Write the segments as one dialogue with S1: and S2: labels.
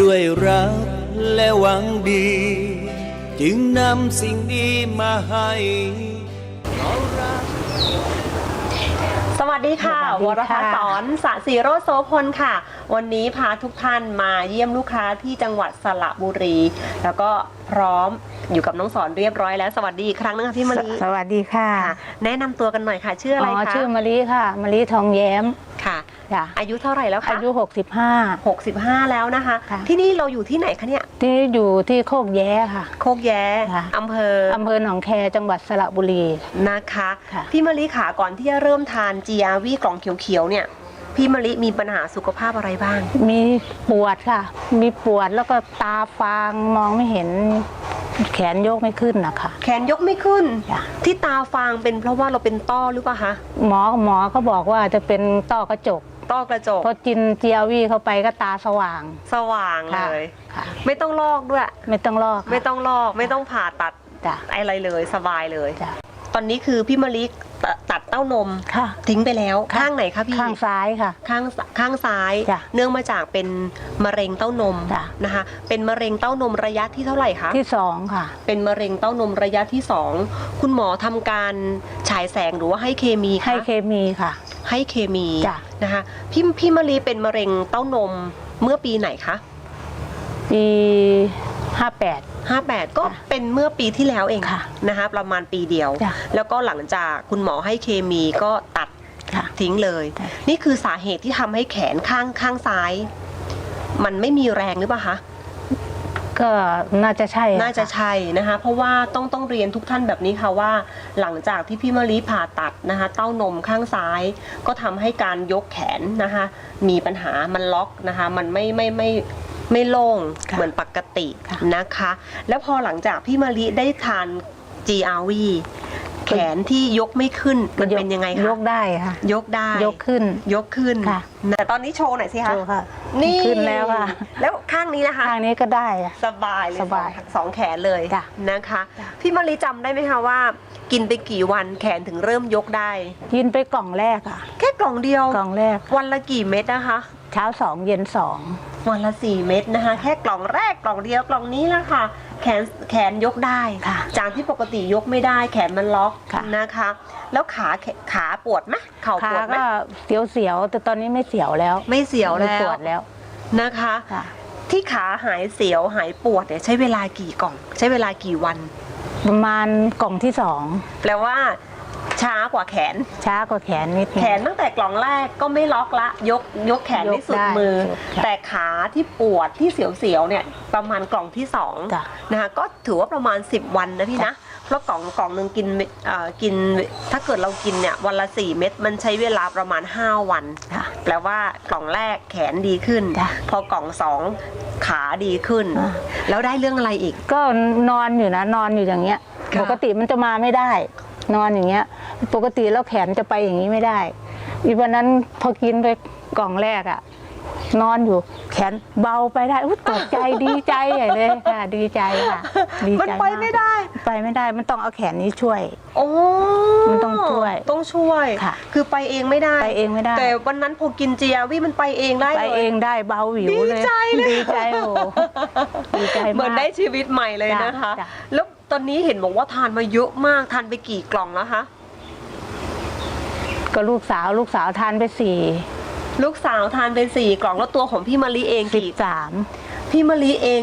S1: ด้วยรักและหวังดี จึงนำสิ่งดีมาให้เพราะรัก
S2: สวัสดีค่ะ
S3: ส
S2: ว
S3: วัส
S2: ร
S3: ดี
S2: พ
S3: ค่ะ
S2: ศรสะสีโรจน์โสพลค่ะ วันนี้พาทุกท่านมาเยี่ยมลูกค้าที่จังหวัดสระบุรี แล้วก็พร้อมอยู่กับน้องสอนเรียบร้อยแล้วสวัสดีอีกครั้งนึงค่ะพี่มะลิ
S3: สวัสดีค่ะ
S2: ค่ะ แนะนำตัวกันหน่อยค่ะ ชื่ออะไรคะ
S3: ชื่อมะลิค่ะมะลิทองแย้ม
S2: ค่ะ
S3: จ้ะ
S2: อายุเท่าไหร่แล้วคะ
S3: อายุ 65
S2: 65 แล้วนะคะ
S3: ค่ะ
S2: ที่นี่เราอยู่ที่ไหนคะเนี่ย
S3: ที่อยู่ที่โคกแย้ค่ะ
S2: โคกแย้
S3: ค่ะ
S2: อำเภอ
S3: อำเภอหนองแคจังหวัดสระบุรี
S2: นะคะ
S3: ค่ะ
S2: พี่มะลิขาก่อนที่จะเริ่มทาน GRV กล่องเขียวๆเนี่ย พี่มะลิมีปัญหาสุขภาพอะไรบ้าง
S3: มีปวดค่ะ มีปวดแล้วก็ตาฟางมองไม่เห็น แขนยกไม่ขึ้นนะคะ
S2: แขนยกไม่ขึ้น
S3: จ้ะ
S2: ที่ตาฟางเป็นเพราะว่าเราเป็นต้อหรือเปล่าคะ
S3: หมอหมอเขาบอกว่าจะเป็นต้อกระจก
S2: ต้อกระจก
S3: พอกินเจียวีเข้าไปก็ตาสว่าง
S2: สว่าง
S3: ค่ะ
S2: เลย
S3: ค่ะ
S2: ไม่ต้องลอกด้วย
S3: ไม่ต้องลอกค่ะ
S2: ไม่ต้องลอก ไม่ต้องผ่าตัด
S3: จ้ะ
S2: อะไรเลยสบายเลย
S3: จ้ะ
S2: ตอนนี้คือพี่มะลิ ตตัดเต้านม
S3: ค่ะ
S2: ทิ้งไปแล้ว
S3: ค่ะ
S2: ข้างไหนคะพี่
S3: ข้างซ้ายค่ะ
S2: ข้างซข้างซ้าย
S3: จ้ะ
S2: เนื่องมาจากเป็นมะเร็งเต้านม
S3: จ้ะ
S2: นะคะ เป็นมะเร็งเต้านมระยะที่เท่าไหร่คะ
S3: ที่สองค่ะ
S2: เป็นมะเร็งเต้านมระยะที่สองคุณหมอทำการฉายแสงหรือว่าให้เคมีคะ
S3: ให้เคมีค่ะ
S2: ให้เคมี
S3: จ้ะ
S2: นะคะพี่พี่มะลีเป็นมะเร็งเต้านมเมื่อปีไหนคะ
S3: ปี ห้าแปด
S2: 58 ก็
S3: ค่ะ
S2: เป็นเมื่อปีที่แล้วเอง
S3: ค่ะ
S2: นะคะประมาณปีเดียว
S3: จ้ะ
S2: แล้วก็หลังจากคุณหมอให้เคมีก็ตัด
S3: ค่ะ
S2: ทิ้งเลย
S3: จ้ะ
S2: นี่คือสาเหตุที่ทำให้แขนข้างข้างซ้าย มันไม่มีแรงหรือเปล่าคะ
S3: ก็น่าจะใช่อ
S2: น่าจะ
S3: ค่
S2: ใช่นะคะ เพราะว่าต้องต้องเรียนทุกท่านแบบนี้ค่ะว่า หลังจากที่พี่มะลิผ่าตัดนะคะ เต้านมข้างซ้าย ก็ทำให้การยกแขนนะคะ มีปัญหามันล็อกนะคะ มันไม่ไม่ไม่ ไม่โล่ง
S3: ค่ะ
S2: เหมือนปกติ
S3: ค่ะ
S2: นะคะ แล้วพอหลังจากพี่มะลิได้ทาน GRV แขนที่ยกไม่ขึ้นมันเป็นยังไง
S3: ย
S2: คะ
S3: กได้ค่ะ
S2: ยกได้
S3: ยกขึ้น
S2: ยกขึ้น
S3: ค่ะ
S2: แต่ตอนนี้โชว์หน่อยสิคะ
S3: ดูค่ะ
S2: นี่
S3: ขึ้นแล้วค่ะ
S2: แล้วข้างนี้นะคะ
S3: ข้างนี้ก็ได้อะ
S2: สบายเลย
S3: สบาย
S2: องสองแขนเลย
S3: จ้ะ
S2: นะคะ
S3: จ้ะ
S2: พี่มะลิจำได้ไหมคะว่า กินไปกี่วันแขนถึงเริ่มยกได้
S3: กินไปกล่องแรกค่ะ
S2: แค่กล่องเดียว
S3: กล่องแรก
S2: วันละกี่เม็ดนะคะ
S3: เช้าสองเย็นสอง
S2: วันละสี่เม็ดนะคะ แค่กล่องแรกกล่องเดียวกล่องนี้แหละค่ะ แขนแขนยกได้
S3: ค่ะ
S2: จากที่ปกติยกไม่ได้ แขนมันล็อก
S3: ค่ะ
S2: นะคะ แล้วขาแขขาปวดไหมเข่า
S3: ขา
S2: ปวดไหม
S3: ก็เสียวเสียวๆแต่ตอนนี้ไม่เสียวแล้ว
S2: ไม่เสียว
S3: ไม่
S2: แล้
S3: ป
S2: ว
S3: วดแล้ว
S2: นะคะ
S3: ค่ะ
S2: ที่ขาหายเสียวหายปวดเนี่ยใช้เวลากี่กล่อง ใช้เวลากี่วัน
S3: ประมาณกล่องที่สอง
S2: แปลว่า ช้ากว่าแขน
S3: ช้ากว่าแขนนิดนึง
S2: แขนตั้งแต่กล่องแรกก็ไม่ล็อกละ ยกยกแขน
S3: ยก
S2: ได้สุด
S3: ได้
S2: มือ
S3: ค่ะ
S2: แต่ขาที่ปวดที่เสียวๆเนี่ยประมาณกล่องที่สอง
S3: จ้ะ
S2: นะคะก็ถือว่าประมาณ 10 วันนะพี่นะ เพราะกล่องกล่องหนึ่งกินเอ่อกินถ้าเกิดเรากินเนี่ยวันละ 4 เม็ดมันใช้เวลาประมาณ 5 วัน
S3: ค่ะ
S2: แปลว่ากล่องแรกแขนดีขึ้น
S3: จ้ะ
S2: พอกล่องสองขาดีขึ้น
S3: อ่า
S2: แล้วได้เรื่องอะไรอีก
S3: ก็นอนอยู่นะนอนอยู่อย่างเงี้ย
S2: ค่ะ
S3: ปกติมันจะมาไม่ได้ นอนอย่างเงี้ย ปกติแล้วแขนจะไปอย่างนี้ไม่ได้อีวันนั้นพอกินไปกล่องแรกอะนอนอยู่แขนเบาไปได้อุ๊ยตกใจดีใจใหญ่เลยค่ะ ดีใจค่ะดี
S2: มัน
S3: ใจ
S2: ไปา
S3: ก
S2: ไม่ได้
S3: ไปไม่ได้มันต้องเอาแขนนี้ช่วย
S2: โอ้
S3: มันต้องช่วย
S2: ต้องช่วย
S3: ค่ะ
S2: คือไปเองไม่ได้
S3: ไปเองไม่ได้
S2: แต่วันนั้นพอกินเจียวิมันไปเองได้
S3: ไป
S2: เลย
S3: เองได้เบาหวิวเลย
S2: ดีใจเลย
S3: ดีใจโอ้ดีใจมาก
S2: เหมือนได้ชีวิตใหม่เลย
S3: จ้ะ
S2: นะคะ
S3: จ้ะ
S2: แล้วตอนนี้เห็นบอกว่าทานมาเยอะมากทานไปกี่กล่องแล้วคะ
S3: ก็ลูกสาวลูกสาวทานไปสี่
S2: ลูกสาวทานไปสี่กล่องแล้วตัวของพี่มะลิเอง
S3: สิบ
S2: กี่
S3: สาม
S2: พี่มะลิเอง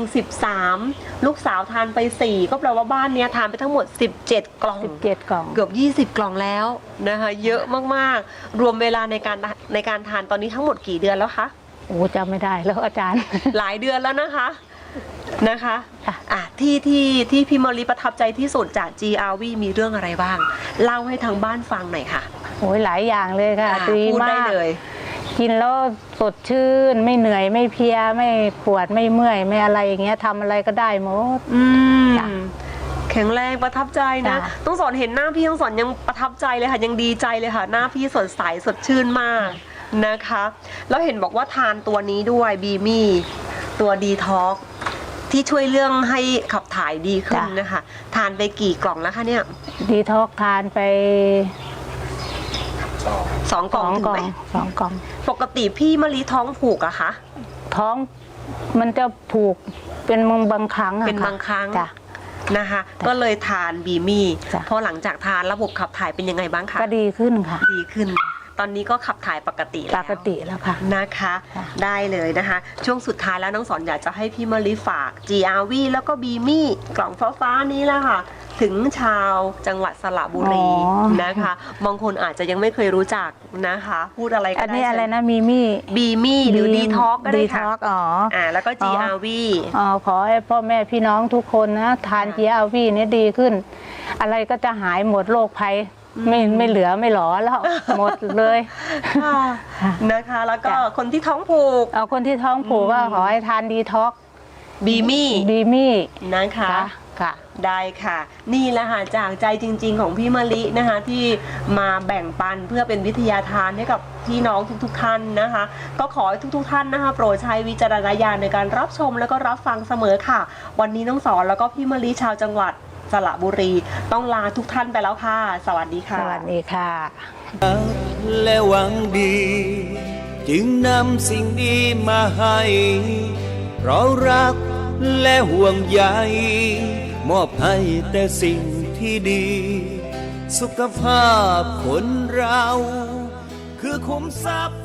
S2: 13 ลูกสาวทานไป 4 ก็แปลว่าบ้านเนี้ยทานไปทั้งหมด 17 กล่อง
S3: สิบเจ็ดกล่อง
S2: เกือบ 20 กล่องแล้วนะคะเยอะมากๆ รวมเวลาในการในการทานตอนนี้ทั้งหมดกี่เดือนแล้วคะ
S3: โอ้จำไม่ได้แล้วอาจารย์
S2: หลายเดือนแล้วนะคะนะคะ
S3: ค่ะ
S2: อะที่ที่ที่พี่มอลีประทับใจที่สุดจาก GRV มีเรื่องอะไรบ้าง เล่าให้ทางบ้านฟังหน่อยค่ะ
S3: โอ้ยหลายอย่างเลยค่ะ
S2: อะ
S3: ดี
S2: พูด
S3: มา
S2: ได้
S3: ก
S2: เลย
S3: กินแล้วสดชื่น ไม่เหนื่อยไม่เพลียไม่ปวดไม่เมื่อยไม่อะไรอย่างเงี้ยทำอะไรก็ได้หมด
S2: อืม
S3: จ้ะ
S2: แข็งแรงประทับใจนะ
S3: จ้ะ
S2: ต้องสอนเห็นหน้าพี่ต้องสอนยังประทับใจเลยค่ะ ยังดีใจเลยค่ะ หน้าพี่สดใสสดชื่นมากนะคะ แล้วเห็นบอกว่าทานตัวนี้ด้วยบีมี่ตัวดีท็อกที่ช่วยเรื่องให้ขับถ่ายดีขึ้นนะคะ ทานไปกี่กล่องแล้วคะเนี่ย
S3: ดีท็อกทานไป
S2: สองก
S3: ส
S2: ล่อ
S3: องง
S2: ถึง
S3: กล่อ
S2: ไหม
S3: งสองกล่อง
S2: ปกติพี่มะลิท้องผูกอะคะ
S3: ท้องมันจะผูกเป็นบางบางครั้งอะ
S2: เป็น
S3: ค่ะ
S2: บางครั้ง
S3: จ้ะ
S2: นะคะ ก็เลยทานบีมี่
S3: จ้ะ
S2: พอหลังจากทานระบบขับถ่ายเป็นยังไงบ้างคะ
S3: ก็ดีขึ้นค่ะ
S2: ดีขึ้น ตอนนี้ก็ขับถ่ายปกติ
S3: ป
S2: แล้ว
S3: กติแล้วค่ะ
S2: นะคะ
S3: ค่ะ
S2: ได้เลยนะคะ ช่วงสุดท้ายแล้วน้องสอนอยากจะให้พี่มะลิฝาก GRV แล้วก็บีมี่กล่องฟ้าฟ้าๆนี้แหละค่ะ ถึงชาวจังหวัดสระบุรีนะคะบางคนอาจจะยังไม่เคยรู้จักนะคะ พูดอะไรก็
S3: อัน
S2: ได้
S3: นี้อะไรนะมีมี่
S2: บีมี่หรือดีท็อกก็ได้
S3: ดี
S2: ค่ะ
S3: ท็อกอ๋อ
S2: อ่าแล้วก็
S3: อ๋อ
S2: GRV
S3: อ๋อขอให้พ่อแม่พี่น้องทุกคนนะ ทาน
S2: ค่ะ
S3: เจียวีนี้ดีขึ้น อะไรก็จะหายหมดโรคภัย ไม่ไม่เหลือไม่หลอแล้วหมดเลย
S2: ค่ะ
S3: ค่ะ
S2: นะคะ แล้วก็
S3: จ้ะ
S2: คนที่ท้องผูก
S3: เอาคนที่ท้องผูกก็ขอให้ทานดีท็อก
S2: บีมี่
S3: ดีมี่
S2: นะคะ
S3: ค่ะค่ะ
S2: ได้ค่ะ นี่แหละค่ะจากใจจริง ๆ ของพี่มะลินะคะ ที่มาแบ่งปันเพื่อเป็นวิทยาทานให้กับพี่น้องทุกๆท่านนะคะ ก็ขอให้ทุกๆท่านนะคะ โปรดใช้วิจารณญาณในการรับชมแล้วก็รับฟังเสมอค่ะ วันนี้น้องสอนแล้วก็พี่มะลิชาวจังหวัดส ระบุรี ต้องลาทุกท่านไปแล้วค่ะ สวัสดีค่ะ
S3: สวัสดีค่ะ
S1: และหวังดี จึงนำสิ่งดีมาให้เพราะรักและห่วงใยมอบให้แต่สิ่งที่ดี สุขภาพคนเรา คือคุ้มทรัพย์อัน